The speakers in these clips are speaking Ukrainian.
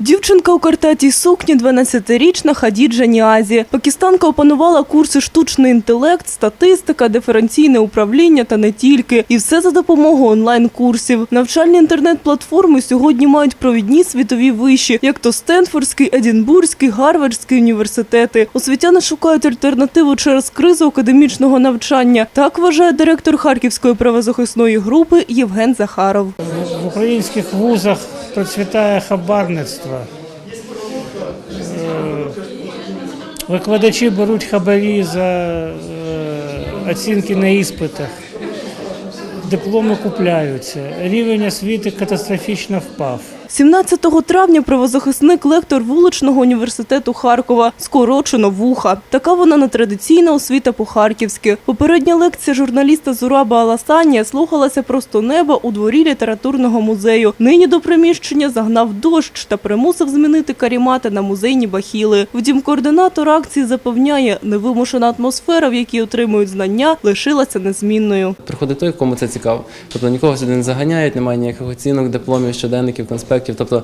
Дівчинка у картатій сукні 12-річна Хадіджа Ніазі. Пакистанка опанувала курси штучний інтелект, статистика, диференційне управління та не тільки. І все за допомогою онлайн-курсів. Навчальні інтернет-платформи сьогодні мають провідні світові виші, як то Стенфордський, Едінбурзький, Гарвардський університети. Освітяни шукають альтернативу через кризу академічного навчання. Так вважає директор Харківської правозахисної групи Євген Захаров. В українських вузах процвітає хабарництво. Е, Викладачі беруть хабарі за е, оцінки на іспитах, дипломи купляються. Рівень освіти катастрофічно впав. 17 травня правозахисник лектор вуличного університету Харкова скорочено вуха. Така вона нетрадиційна освіта по-харківськи. Попередня лекція журналіста Зураба Аласанія слухалася просто неба у дворі літературного музею. Нині до приміщення загнав дощ та примусив змінити карімати на музейні бахіли. Втім, координатор акції запевняє, невимушена атмосфера, в якій отримують знання, лишилася незмінною. Приходить той, кому це цікаво. Тобто нікого сюди не заганяють, немає ніяких оцінок, дипломів, щоденників, конспектів. Тобто,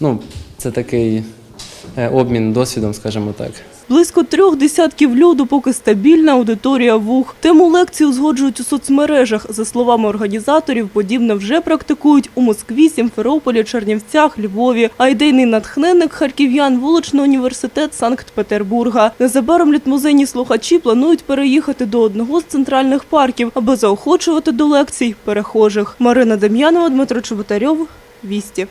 ну, це такий е, обмін досвідом, скажімо так. Близько трьох десятків люду, поки стабільна аудиторія вух. Тему лекції узгоджують у соцмережах. За словами організаторів, подібне вже практикують у Москві, Сімферополі, Чернівцях, Львові. А ідейний натхненник харків'ян вуличний університет Санкт-Петербурга. Незабаром літмузейні слухачі планують переїхати до одного з центральних парків, аби заохочувати до лекцій перехожих. Марина Дем'янова, Дмитро Чеботарьов. Вісті.